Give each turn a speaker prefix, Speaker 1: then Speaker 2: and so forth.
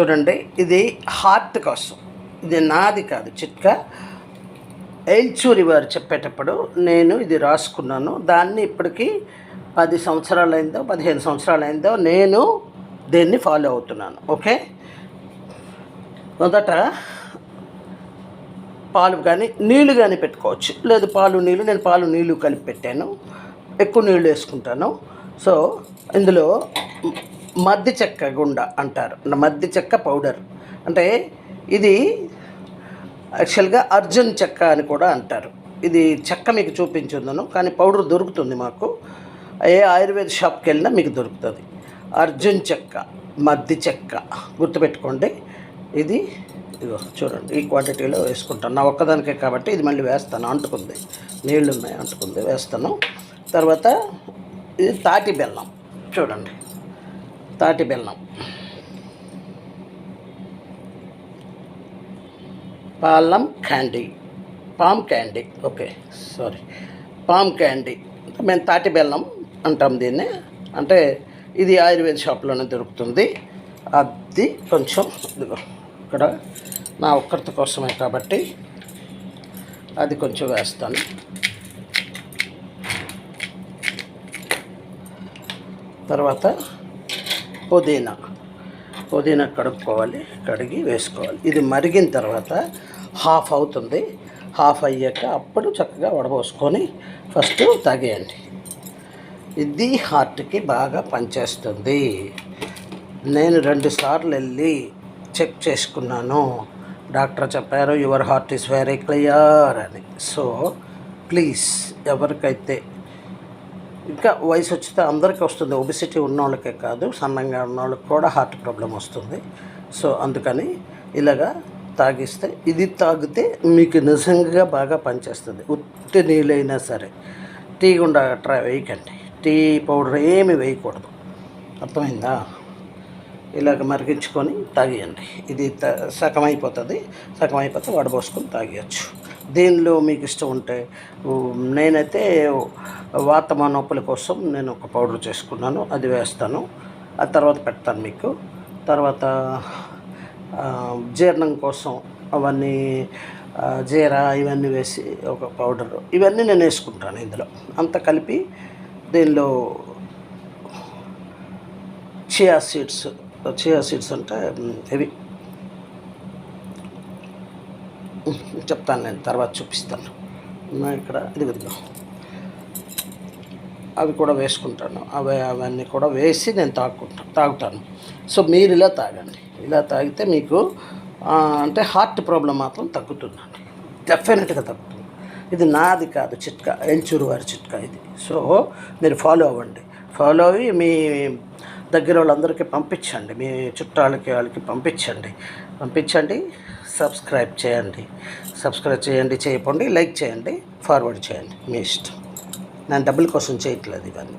Speaker 1: చూడండి ఇది హార్ట్ కోసం. ఇది నాది కాదు చిట్కా. ఎల్చూరి వారు చెప్పేటప్పుడు నేను ఇది రాసుకున్నాను. దాన్ని ఇప్పటికీ పది సంవత్సరాలు అయిందో పదిహేను సంవత్సరాలు అయిందో నేను దీన్ని ఫాలో అవుతున్నాను. ఓకే? మొదట పాలు కానీ నీళ్ళు కానీ పెట్టుకోవచ్చు. లేదు పాలు నీళ్ళు నేను పాలు నీళ్ళు కలిపి పెట్టాను. ఎక్కువ నీళ్ళు వేసుకుంటాను. సో ఇందులో మద్ది చెక్క గుండ అంటారు. మద్ది చెక్క పౌడర్. అంటే ఇది యాక్చువల్గా అర్జున్ చెక్క అని కూడా అంటారు. ఇది చెక్క మీకు చూపించుందను కానీ పౌడర్ దొరుకుతుంది మాకు. ఏ ఆయుర్వేద షాప్కి వెళ్ళినా మీకు దొరుకుతుంది. అర్జున్ చెక్క మద్ది చెక్క గుర్తుపెట్టుకోండి. ఇది ఇదిగో చూడండి ఈ క్వాంటిటీలో వేసుకుంటాను. నా ఒక్కదానికే కాబట్టి ఇది మళ్ళీ వేస్తాను అంటుకుంది. నీళ్ళు ఉన్నాయి అంటుకుంది వేస్తాను. తర్వాత ఇది తాటి బెల్లం చూడండి. తాటి బెల్లం. Palm candy. Palm candy. Okay sorry. Palm candy. మేము తాటి బెల్లం అంటాం దీన్ని. అంటే ఇది ఆయుర్వేద షాప్లోనే దొరుకుతుంది. అది కొంచెం ఇక్కడ నా ఒక్కరితో కోసమే కాబట్టి అది కొంచెం వేస్తాను. తర్వాత పుదీనా. పుదీనా కడుక్కోవాలి కడిగి వేసుకోవాలి. ఇది మరిగిన తర్వాత హాఫ్ అవుతుంది. హాఫ్ అయ్యాక అప్పుడు చక్కగా వడబోసుకొని ఫస్ట్ తాగేయండి. ఇది హార్ట్కి బాగా పనిచేస్తుంది. నేను రెండు సార్లు వెళ్ళి చెక్ చేసుకున్నాను. డాక్టర్ చెప్పారు your heart is very clear అని. సో ప్లీజ్ ఎవరికైతే ఇంకా వయసు వచ్చితే అందరికీ వస్తుంది. ఒబిసిటీ ఉన్న వాళ్ళకే కాదు సన్నంగా ఉన్న వాళ్ళకి కూడా హార్ట్ ప్రాబ్లం వస్తుంది. సో అందుకని ఇలాగా తాగిస్తే ఇది తాగితే మీకు నిజంగా బాగా పనిచేస్తుంది. ఉత్తి నీళ్ళైనా సరే టీ గుండా ట్రై వేయకండి. టీ పౌడర్ ఏమి వేయకూడదు. అర్థమైందా? ఇలాగ మరిగించుకొని తాగేయండి. ఇది త సగం అయిపోతుంది సగం అయిపోతే వడబోసుకొని తాగేయచ్చు. దీనిలో మీకు ఇష్టం ఉంటే నేనైతే వాతమ నొప్పుల కోసం నేను ఒక పౌడర్ చేసుకున్నాను అది వేస్తాను ఆ తర్వాత పెడతాను మీకు. తర్వాత జీర్ణం కోసం అవన్నీ జీరా ఇవన్నీ వేసి ఒక పౌడర్ ఇవన్నీ నేను వేసుకుంటాను ఇందులో. అంత కలిపి దీనిలో చియా సీడ్స్ చియా సీడ్స్ అంటే ఇవి. చెప్తాను నేను తర్వాత చూపిస్తాను. నా ఇక్కడ ఇది అవి కూడా వేసుకుంటాను. అవి అవన్నీ కూడా వేసి నేను తాగుకుంటాను తాగుతాను. సో మీరు ఇలా తాగండి. ఇలా తాగితే మీకు అంటే హార్ట్ ప్రాబ్లం మాత్రం తగ్గుతుందండి. డెఫినెట్గా తగ్గుతుంది. ఇది నాది కాదు చిట్కా ఎంచూరు వారి చిట్కా ఇది. సో మీరు ఫాలో అవ్వండి. ఫాలో అయ్యి మీ దగ్గర వాళ్ళందరికీ పంపించండి. మీ చుట్టాలకి వాళ్ళకి పంపించండి. పంపించండి సబ్స్క్రైబ్ చేయండి. సబ్స్క్రైబ్ చేయండి చేయకండి లైక్ చేయండి ఫార్వర్డ్ చేయండి. మీ ఇష్టం. నేను డబ్బుల కోసం చేయట్లేదు ఇవన్నీ.